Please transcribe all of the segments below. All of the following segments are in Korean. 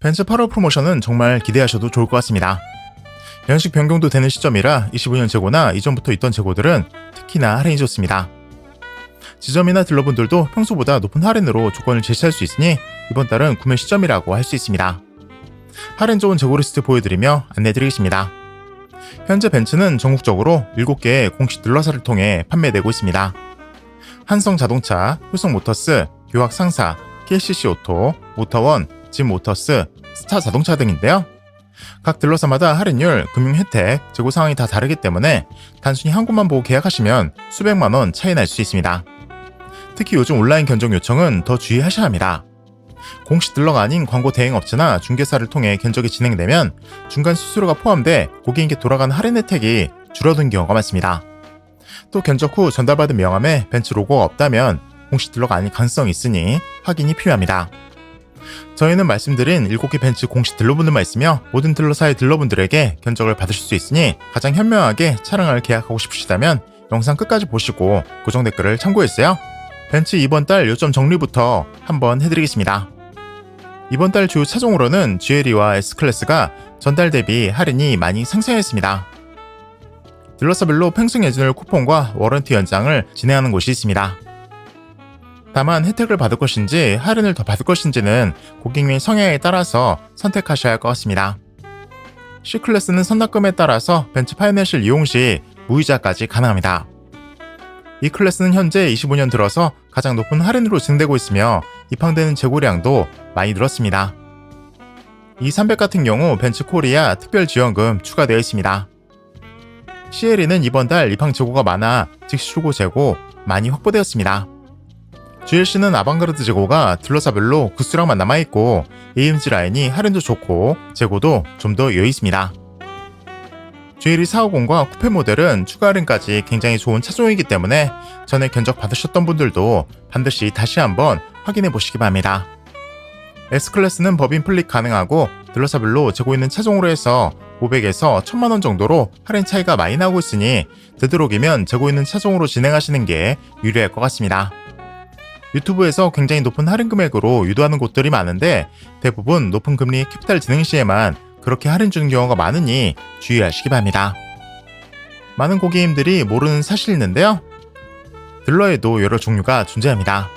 벤츠 8월 프로모션은 정말 기대하셔도 좋을 것 같습니다. 연식 변경도 되는 시점이라 25년 재고나 이전부터 있던 재고들은 특히나 할인이 좋습니다. 지점이나 딜러분들도 평소보다 높은 할인으로 조건을 제시할 수 있으니 이번 달은 구매 시점이라고 할 수 있습니다. 할인 좋은 재고 리스트 보여드리며 안내드리겠습니다. 현재 벤츠는 전국적으로 7개의 공식 딜러사를 통해 판매되고 있습니다. 한성 자동차, 효성 모터스, 교학 상사, KCC 오토, 모터원, 짐 모터스, 스타 자동차 등인데요. 각 딜러사마다 할인율, 금융 혜택, 재고 상황이 다 다르기 때문에 단순히 한 곳만 보고 계약하시면 수백만 원 차이 날 수 있습니다. 특히 요즘 온라인 견적 요청은 더 주의하셔야 합니다. 공식 딜러가 아닌 광고 대행 업체나 중개사를 통해 견적이 진행되면 중간 수수료가 포함돼 고객에게 돌아가는 할인 혜택이 줄어든 경우가 많습니다. 또 견적 후 전달받은 명함에 벤츠 로고가 없다면 공식 딜러가 아닐 가능성이 있으니 확인이 필요합니다. 저희는 말씀드린 7개 벤츠 공식 딜러분들만 있으며 모든 딜러사의 딜러분들에게 견적을 받으실 수 있으니 가장 현명하게 차량을 계약하고 싶으시다면 영상 끝까지 보시고 고정 댓글을 참고해주세요. 벤츠 이번 달 요점 정리부터 한번 해드리겠습니다. 이번 달 주요 차종으로는 GLE와 S클래스가 전달 대비 할인이 많이 상승했습니다. 딜러서별로 팽승 예준율 쿠폰과 워런티 연장을 진행하는 곳이 있습니다. 다만 혜택을 받을 것인지 할인을 더 받을 것인지는 고객님 성향에 따라서 선택하셔야 할 것 같습니다. C클래스는 선납금에 따라서 벤츠 파이낸셜 이용 시 무이자까지 가능합니다. 이 클래스는 현재 25년 들어서 가장 높은 할인으로 진행되고 있으며 입항되는 재고량도 많이 늘었습니다. 이 300 같은 경우 벤츠 코리아 특별 지원금 추가되어 있습니다. CLE는 이번 달 입항 재고가 많아 즉시 출고 재고 많이 확보되었습니다. GLC는 아방가르드 재고가 딜러사별로 구수량만 남아있고 AMG 라인이 할인도 좋고 재고도 좀 더 여유 있습니다. GLE 450과 쿠페 모델은 추가 할인까지 굉장히 좋은 차종이기 때문에 전에 견적 받으셨던 분들도 반드시 다시 한번 확인해 보시기 바랍니다. S클래스는 법인 플릿 가능하고 딜러사별로 재고 있는 차종으로 해서 500에서 1000만원 정도로 할인 차이가 많이 나고 있으니 되도록이면 재고 있는 차종으로 진행하시는 게 유리할 것 같습니다. 유튜브에서 굉장히 높은 할인 금액으로 유도하는 곳들이 많은데 대부분 높은 금리 캐피탈 진행 시에만 그렇게 할인 주는 경우가 많으니 주의하시기 바랍니다. 많은 고객님들이 모르는 사실이 있는데요. 딜러에도 여러 종류가 존재합니다.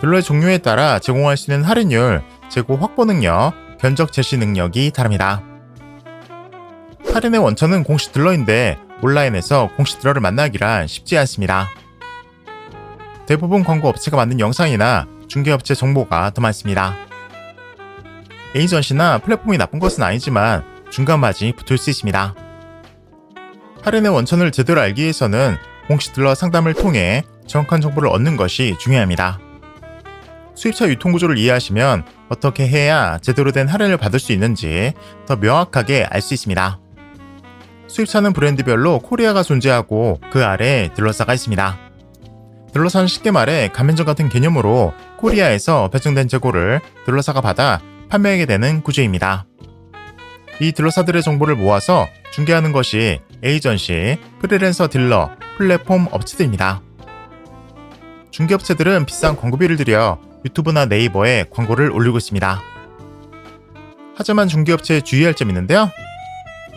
딜러의 종류에 따라 제공할 수 있는 할인율, 재고 확보 능력, 견적 제시 능력이 다릅니다. 할인의 원천은 공식 딜러인데 온라인에서 공식 딜러를 만나기란 쉽지 않습니다. 대부분 광고 업체가 만든 영상이나 중개업체 정보가 더 많습니다. 에이전시나 플랫폼이 나쁜 것은 아니지만 중간 마진이 붙을 수 있습니다. 할인의 원천을 제대로 알기 위해서는 공식 딜러 상담을 통해 정확한 정보를 얻는 것이 중요합니다. 수입차 유통 구조를 이해하시면 어떻게 해야 제대로 된 할인을 받을 수 있는지 더 명확하게 알 수 있습니다. 수입차는 브랜드별로 코리아가 존재하고 그 아래 딜러사가 있습니다. 딜러사는 쉽게 말해 가맹점 같은 개념으로 코리아에서 배정된 재고를 딜러사가 받아 판매하게 되는 구조입니다. 이 딜러사들의 정보를 모아서 중개하는 것이 에이전시, 프리랜서 딜러, 플랫폼 업체들입니다. 중개업체들은 비싼 광고비를 들여 유튜브나 네이버에 광고를 올리고 있습니다. 하지만 중개업체에 주의할 점이 있는데요.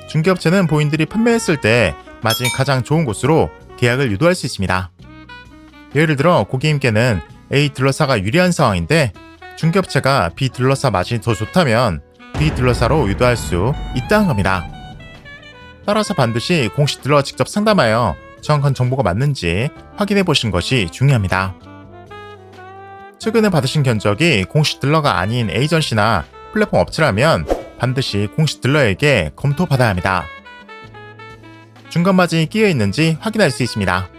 중개업체는 본인들이 판매했을 때 마진이 가장 좋은 곳으로 계약을 유도할 수 있습니다. 예를 들어 고객님께는 A 딜러사가 유리한 상황인데 중개업체가 B 딜러사 마진이 더 좋다면 B 딜러사로 유도할 수 있다는 겁니다. 따라서 반드시 공식 딜러와 직접 상담하여 정확한 정보가 맞는지 확인해 보신 것이 중요합니다. 최근에 받으신 견적이 공식 딜러가 아닌 에이전시나 플랫폼 업체라면 반드시 공식 딜러에게 검토받아야 합니다. 중간 마진이 끼어 있는지 확인할 수 있습니다.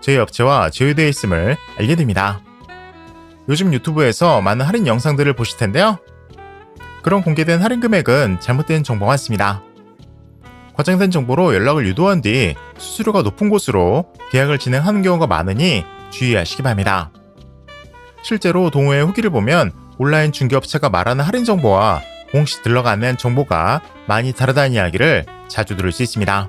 저희 업체와 제휴되어 있음을 알게 됩니다. 요즘 유튜브에서 많은 할인 영상들을 보실 텐데요. 그런 공개된 할인 금액은 잘못된 정보 같습니다. 과장된 정보로 연락을 유도한 뒤 수수료가 높은 곳으로 계약을 진행하는 경우가 많으니 주의하시기 바랍니다. 실제로 동호회 후기를 보면 온라인 중개업체가 말하는 할인 정보와 공식 안내한 정보가 많이 다르다는 이야기를 자주 들을 수 있습니다.